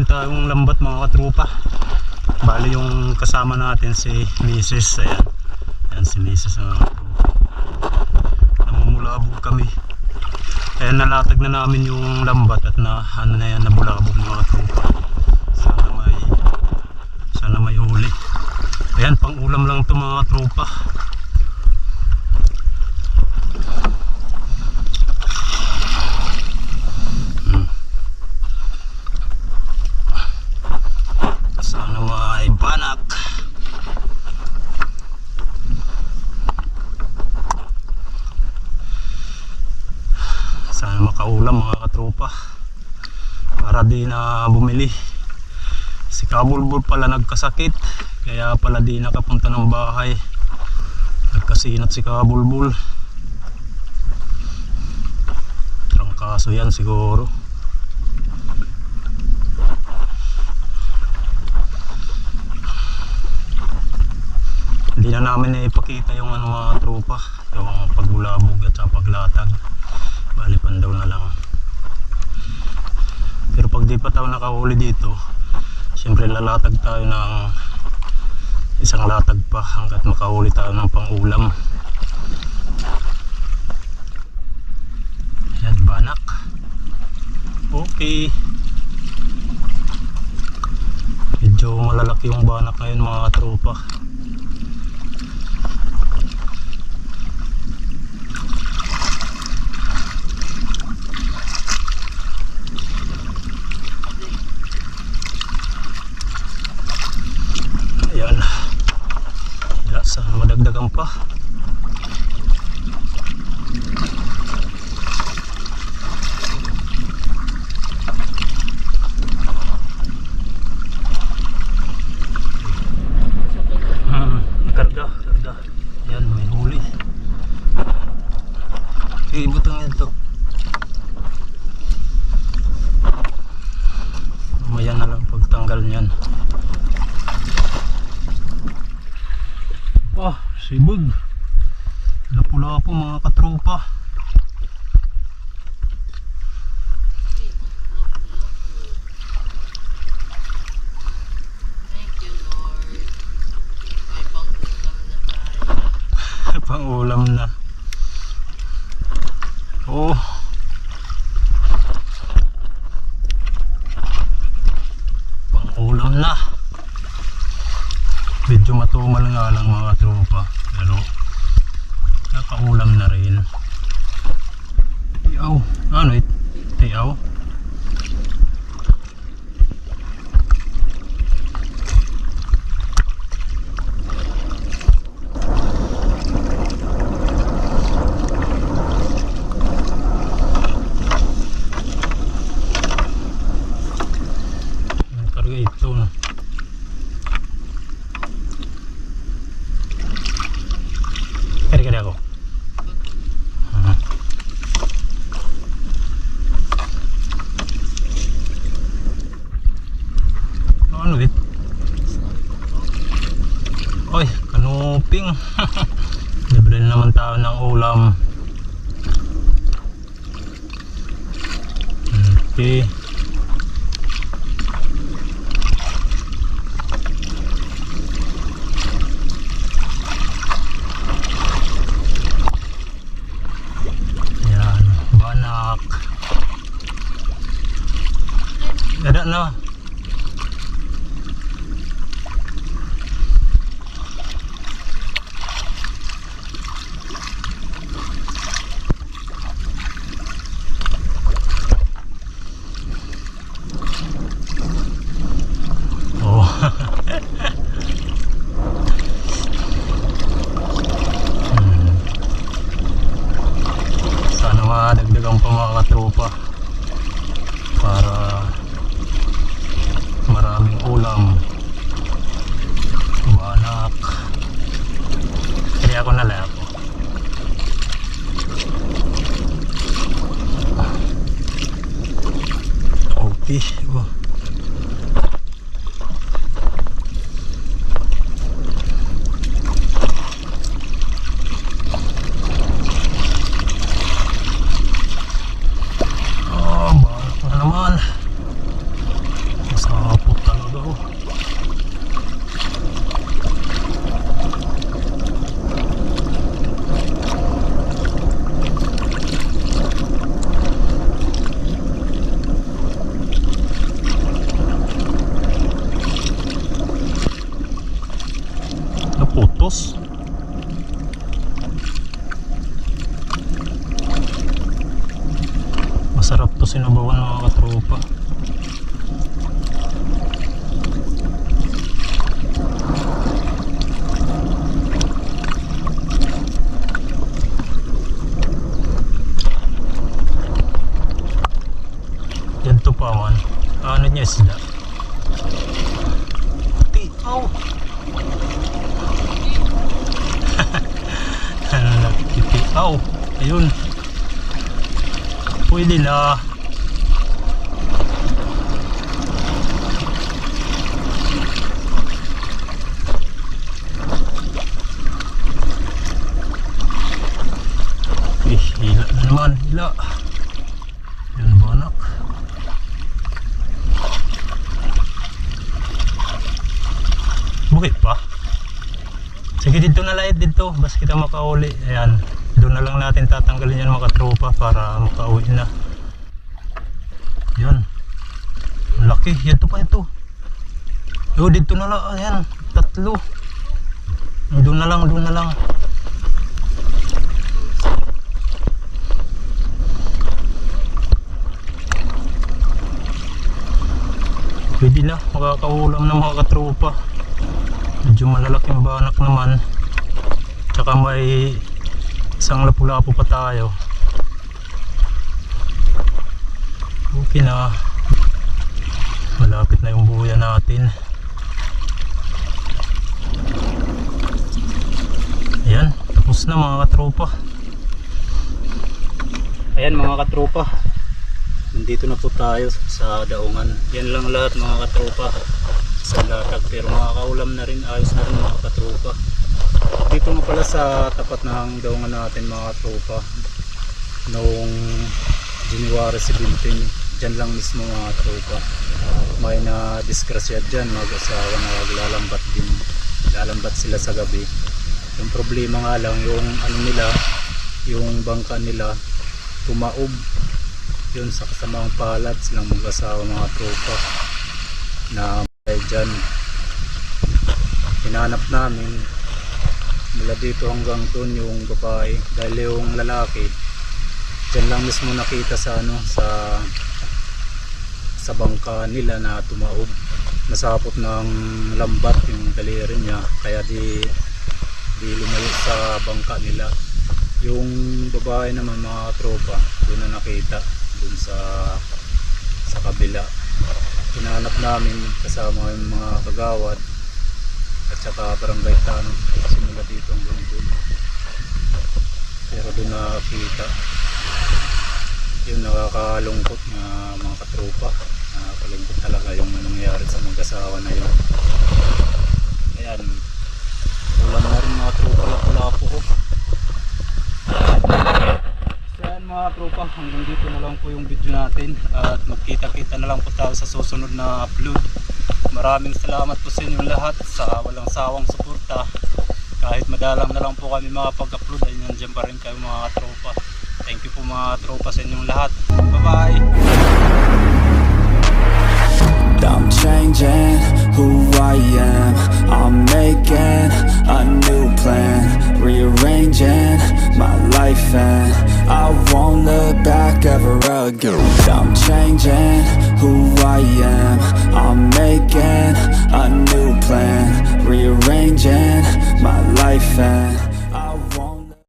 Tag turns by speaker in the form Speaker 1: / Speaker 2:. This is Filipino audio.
Speaker 1: gagawin tayong lambat mga katropa. Bali yung kasama natin si Mrs. Ayan. Ayan si Mrs. mga katropa. Namumulabog kami. Ayan nalatag na namin yung lambat at na ano na yan nabulabog mga katropa. Sana may sana may huli. Ayan pang ulam lang to mga tropa. Sana may banak. Sana makaulam mga katropa. Para di na bumili. Si Kabulbul pala nagkasakit. Kaya pala di nakapunta ng bahay. Nagkasinat si Kabulbul. Trangkaso yan siguro. hindi na namin ipakita yung ano mga tropa yung pagbulabog at sa paglatag bali pandaw na lang pero pag di pa tayo nakahuli dito. Siyempre lalatag tayo ng isang latag pa hanggat makahuli tayo ng pangulam. Yan banak. Okay. Medyo malalaki yung banak ngayon mga tropa Ayan. Wala sa madagdagan pa. Hmm, karga, karga. Yan, may huli. Sige, butang yan to. Mamaya na lang pagtanggal niyan. Ah, sibog. Lapu-lapu mga katropa.
Speaker 2: Tayo.
Speaker 1: Pangulam na. Oh. Pangulam na. Medyo matumal nga lang mga tropa. Pero nakaulam na rin. Kanuping. Libre na naman tayo ng ulam. Okay. Yan, banak. Ada na. Oh. Hmm. Sana madagdagan pa mga katropa para maraming ulam. Banak. Kaya ako na lang ako. Okay. Oh. Oh, banak na naman. Masama sinabawan mga katropa. Yan to pa man. Ano niya sila? Tiaw! Ano nagkitiaw? Ayun. Pwede na. Eh, hila na naman, hila. Anak? Bukit pa? Sige dito na light dito, bas kita makauli. Ayan, doon na lang natin tatanggalin yan mga tropa para makauwi na. Ang laki, yan to pa ito. Yo, dito na lang, ayan, tatlo. Doon na lang, doon na lang. Pwede na, makakaulam na mga katropa. Medyo malalaking banak naman. Tsaka may isang lapu-lapu pa tayo. Okay na. Malapit na yung buya natin. Ayan, tapos na mga katropa. Ayan mga katropa. Nandito na po tayo sa daungan. Yan lang lahat mga katropa sa latag. Pero makakaulam na rin, ayos na rin mga katropa. Dito nga pala sa tapat ng daungan natin mga katropa. Noong January 17, dyan lang mismo mga katropa. May na disgrasya dyan, mag-asawa na naglalambat din. Lalambat sila sa gabi. Yung problema nga lang, yung ano nila, yung bangka nila, tumaob yun sa kasamang palad silang mag-asawa mga tropa na dyan hinanap namin mula dito hanggang doon yung babae. Dahil yung lalaki dyan lang mismo nakita sa ano sa sa bangka nila na tumaob. Nasapot ng lambat yung daliri niya kaya di di lumayo sa bangka nila. Yung babae naman mga tropa doon na nakita dun sa sa kabila. Hinanap namin kasama yung mga kagawad at saka barangay tanong simula dito hanggang dun pero dun nakakita yung nakakalungkot na mga katropa nakakalungkot talaga yung nangyari sa mag-asawa na yun. Ayan ulam na rin mga tropa lapu-lapo ko. So yan mga tropa, hanggang dito na lang po yung video natin. At magkita-kita na lang po tayo sa susunod na upload. Maraming salamat po sa inyong lahat sa walang sawang suporta. Kahit madalang na lang po kami mga pag-upload ay nandiyan pa rin kayo mga tropa. Thank you po mga tropa sa inyong lahat. Bye-bye!
Speaker 3: I'm changing who I am. I'm making a new plan, rearranging my life, and I won't look ever again. I'm changing who I am. I'm making a new plan, rearranging my life, and